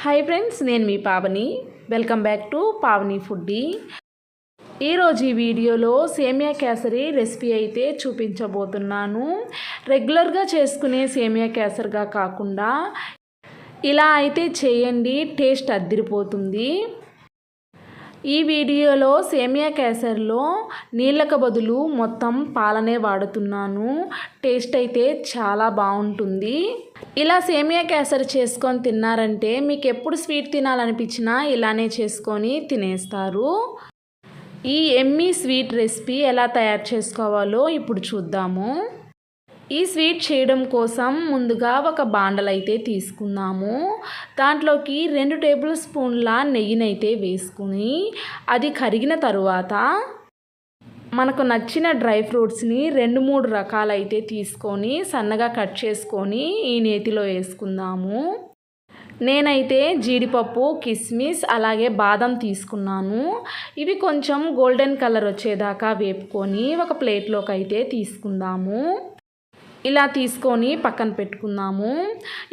Hi friends నేను మీ Pavani. Welcome back to Pavani foodie ఈరోజు ఈ వీడియోలో సేమియా కేసరి రెసిపీ అయితే చూపించబోతున్నాను. రెగ్యులర్గా చేసుకునే సేమియా కేసరిగా కాకుండా ఇలా అయితే చేయండి టేస్ట్ అద్దిరిపోతుంది. ఈ వీడియోలో సేమియా క్యాసర్లో నీళ్ళకు బదులు మొత్తం పాలనే వాడుతున్నాను. టేస్ట్ అయితే చాలా బాగుంటుంది. ఇలా సేమియా క్యాసర్ చేసుకొని తిన్నారంటే మీకు ఎప్పుడు స్వీట్ తినాలనిపించినా ఇలానే చేసుకొని తినేస్తారు. ఈ ఎమ్మీ స్వీట్ రెసిపీ ఎలా తయారు చేసుకోవాలో ఇప్పుడు చూద్దాము. ఈ స్వీట్ చేయడం కోసం ముందుగా ఒక బాండలైతే తీసుకుందాము. దాంట్లోకి రెండు టేబుల్ స్పూన్ల నెయ్యినైతే వేసుకుని అది కరిగిన తరువాత మనకు నచ్చిన డ్రై ఫ్రూట్స్ని రెండు మూడు రకాలైతే తీసుకొని సన్నగా కట్ చేసుకొని ఈ నేతిలో వేసుకుందాము. నేనైతే జీడిపప్పు కిస్మిస్ అలాగే బాదం తీసుకున్నాను. ఇవి కొంచెం గోల్డెన్ కలర్ వచ్చేదాకా వేపుకొని ఒక ప్లేట్లోకి అయితే తీసుకుందాము. ఇలా తీసుకొని పక్కన పెట్టుకుందాము.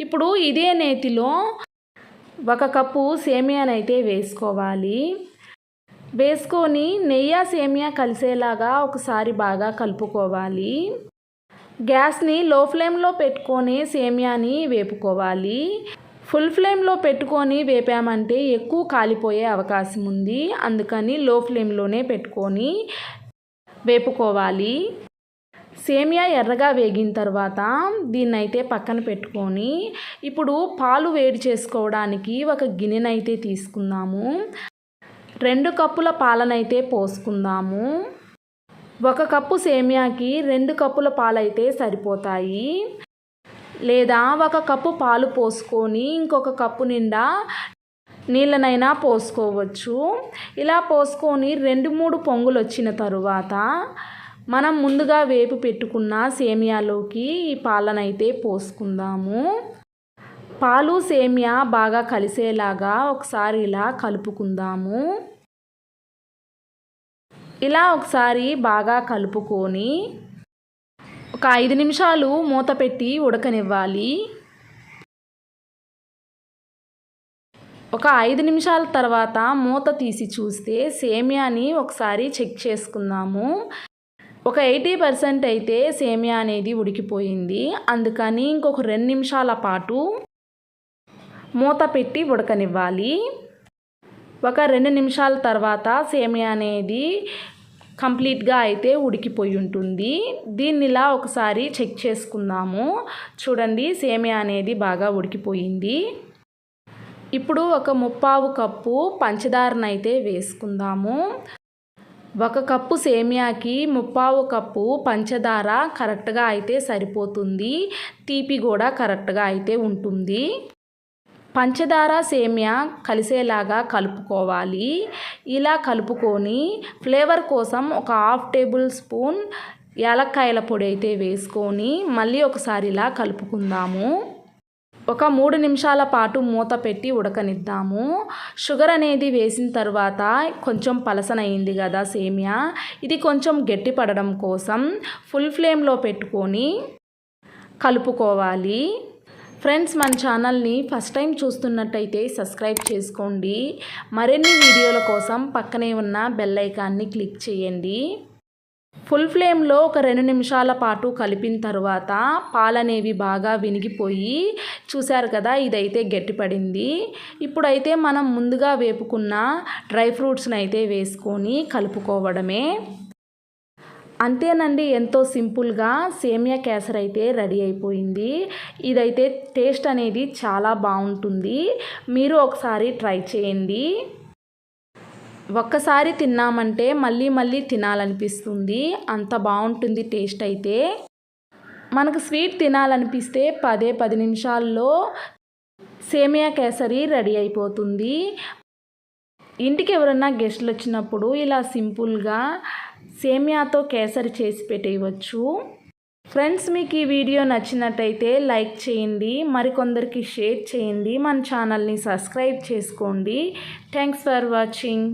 ఇప్పుడు ఇదే నేతిలో ఒక కప్పు సేమియానైతే వేసుకోవాలి. వేసుకొని నెయ్యి సేమియా కలిసేలాగా ఒకసారి బాగా కలుపుకోవాలి. గ్యాస్ని లో ఫ్లేమ్లో పెట్టుకొని సేమియాని వేపుకోవాలి. ఫుల్ ఫ్లేమ్లో పెట్టుకొని వేపామంటే ఎక్కువ కాలిపోయే అవకాశం ఉంది. అందుకని లో ఫ్లేమ్లోనే పెట్టుకొని వేపుకోవాలి. సేమియా ఎర్రగా వేగిన తర్వాత దీన్నైతే పక్కన పెట్టుకొని ఇప్పుడు పాలు వేడి చేసుకోవడానికి ఒక గిన్నెనైతే తీసుకుందాము. రెండు కప్పుల పాలనైతే పోసుకుందాము. ఒక కప్పు సేమియాకి రెండు కప్పుల పాలైతే సరిపోతాయి. లేదా ఒక కప్పు పాలు పోసుకొని ఇంకొక కప్పు నిండా నీళ్ళనైనా పోసుకోవచ్చు. ఇలా పోసుకొని రెండు మూడు పొంగులు వచ్చిన తరువాత మనం ముందుగా వేపు పెట్టుకున్న సేమియాలోకి పాలనైతే పోసుకుందాము. పాలు సేమియా బాగా కలిసేలాగా ఒకసారి ఇలా కలుపుకుందాము. ఇలా ఒకసారి బాగా కలుపుకొని ఒక ఐదు నిమిషాలు మూత పెట్టి ఉడకనివ్వాలి. ఒక ఐదు నిమిషాల తర్వాత మూత తీసి చూస్తే సేమియాని ఒకసారి చెక్ చేసుకుందాము. ఒక ఎయిటీ పర్సెంట్ అయితే సేమియా అనేది ఉడికిపోయింది. అందుకని ఇంకొక రెండు నిమిషాల పాటు మూత పెట్టి ఉడకనివ్వాలి. ఒక రెండు నిమిషాల తర్వాత సేమియా అనేది కంప్లీట్గా అయితే ఉడికిపోయి ఉంటుంది. దీన్ని ఇలా ఒకసారి చెక్ చేసుకుందాము. చూడండి సేమియా అనేది బాగా ఉడికిపోయింది. ఇప్పుడు ఒక ముప్పావు కప్పు పంచదారనైతే వేసుకుందాము. ఒక కప్పు సేమియాకి ముప్పావు కప్పు పంచదార కరెక్ట్గా అయితే సరిపోతుంది. తీపి కూడా కరెక్ట్గా అయితే ఉంటుంది. పంచదార సేమియా కలిసేలాగా కలుపుకోవాలి. ఇలా కలుపుకొని ఫ్లేవర్ కోసం ఒక హాఫ్ టేబుల్ స్పూన్ యాలక్కాయల పొడి అయితే వేసుకొని మళ్ళీ ఒకసారి ఇలా కలుపుకుందాము. ఒక మూడు నిమిషాల పాటు మూత పెట్టి ఉడకనిద్దాము. షుగర్ అనేది వేసిన తర్వాత కొంచెం పలసనయింది కదా సేమియా. ఇది కొంచెం గట్టి పడడం కోసం ఫుల్ ఫ్లేమ్లో పెట్టుకొని కలుపుకోవాలి. ఫ్రెండ్స్ మన ఛానల్ని ఫస్ట్ టైం చూస్తున్నట్టయితే సబ్స్క్రైబ్ చేసుకోండి. మరిన్ని వీడియోల కోసం పక్కనే ఉన్న బెల్ ఐకాన్ని క్లిక్ చేయండి. ఫుల్ ఫ్లేమ్లో ఒక రెండు నిమిషాల పాటు కలిపిన తర్వాత పాలనేవి బాగా వినిగిపోయి చూశారు కదా ఇదైతే గట్టిపడింది. ఇప్పుడైతే మనం ముందుగా వేపుకున్న డ్రై ఫ్రూట్స్ని అయితే వేసుకొని కలుపుకోవడమే. అంతేనండి ఎంతో సింపుల్గా సేమియా కేసర్ అయితే రెడీ అయిపోయింది. ఇదైతే టేస్ట్ అనేది చాలా బాగుంటుంది. మీరు ఒకసారి ట్రై చేయండి. ఒక్కసారి తిన్నామంటే మళ్ళీ మళ్ళీ తినాలనిపిస్తుంది. అంత బాగుంటుంది టేస్ట్ అయితే. మనకు స్వీట్ తినాలనిపిస్తే పదే పది నిమిషాల్లో సేమియా కేసరి రెడీ అయిపోతుంది. ఇంటికి ఎవరన్నా గెస్ట్లు వచ్చినప్పుడు ఇలా సింపుల్గా సేమియాతో కేసరి చేసి పెట్టేయవచ్చు. ఫ్రెండ్స్ మీకు ఈ వీడియో నచ్చినట్టయితే లైక్ చేయండి మరికొందరికి షేర్ చేయండి మన ఛానల్ని సబ్స్క్రైబ్ చేసుకోండి. Thanks for watching.